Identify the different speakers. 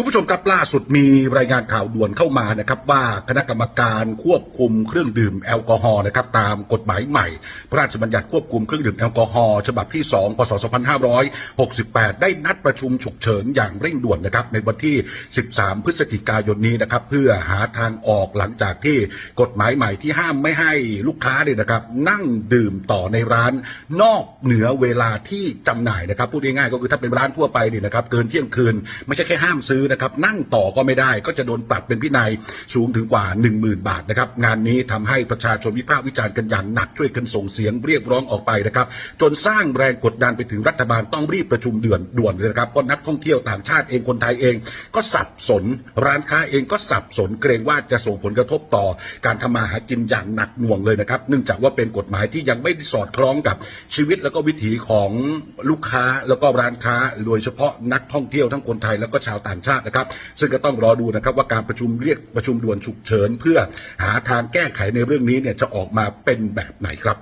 Speaker 1: คุณผู้ชมครับล่าสุดมีรายงานข่าวด่วนเข้ามานะครับว่าคณะกรรมการควบคุมเครื่องดื่มแอลกอฮอล์นะครับตามกฎหมายใหม่ พระราชบัญญัติควบคุมเครื่องดื่มแอลกอฮอล์ฉบับที่ 2 พศ 2568 ได้นัดประชุมฉุกเฉินอย่างเร่งด่วนนะครับในวันที่ 13 พฤศจิกายนนี้นะครับเพื่อหาทางออกหลังจากที่กฎหมายใหม่ที่ห้ามไม่ให้ลูกค้าเนี่ยนะครับนั่งดื่มต่อในร้านนอกเหนือเวลาที่จำหน่ายนะครับพูดง่ายๆก็คือถ้าเป็นร้านทั่วไปเนี่ยนะครับเกินเที่ยงคืนไม่ใช่แค่ห้ามซื้อนะครับนั่งต่อก็ไม่ได้ก็จะโดนปรับเป็นพินัยสูงถึงกว่า 10,000 บาทนะครับงานนี้ทำให้ประชาชนวิพากษ์วิจารณ์กันอย่างหนักช่วยกันส่งเสียงเรียกร้องออกไปนะครับจนสร้างแรงกดดันไปถึงรัฐบาลต้องรีบประชุมเดือนด่วนเลยนะครับก็นักท่องเที่ยวต่างชาติเองคนไทยเอง ก็สับสนร้านค้าเองก็สับสนเกรงว่าจะส่งผลกระทบต่อ การทำมาหากินอย่างหนักหน่วงเลยนะครับเนื่องจากว่าเป็นกฎหมายที่ยังไม่สอดคล้องกับชีวิตแล้วก็วิถีของลูกค้าแล้วก็ร้านค้า โดยเฉพาะนักท่องเที่ยวทั้งคนไทยแล้วก็ชาวต่างชาตินะครับ ซึ่งก็ต้องรอดูนะครับว่าการประชุมเรียกประชุมด่วนฉุกเฉิน เพื่อหาทางแก้ไขในเรื่องนี้เนี่ยจะออกมาเป็นแบบไหนครับ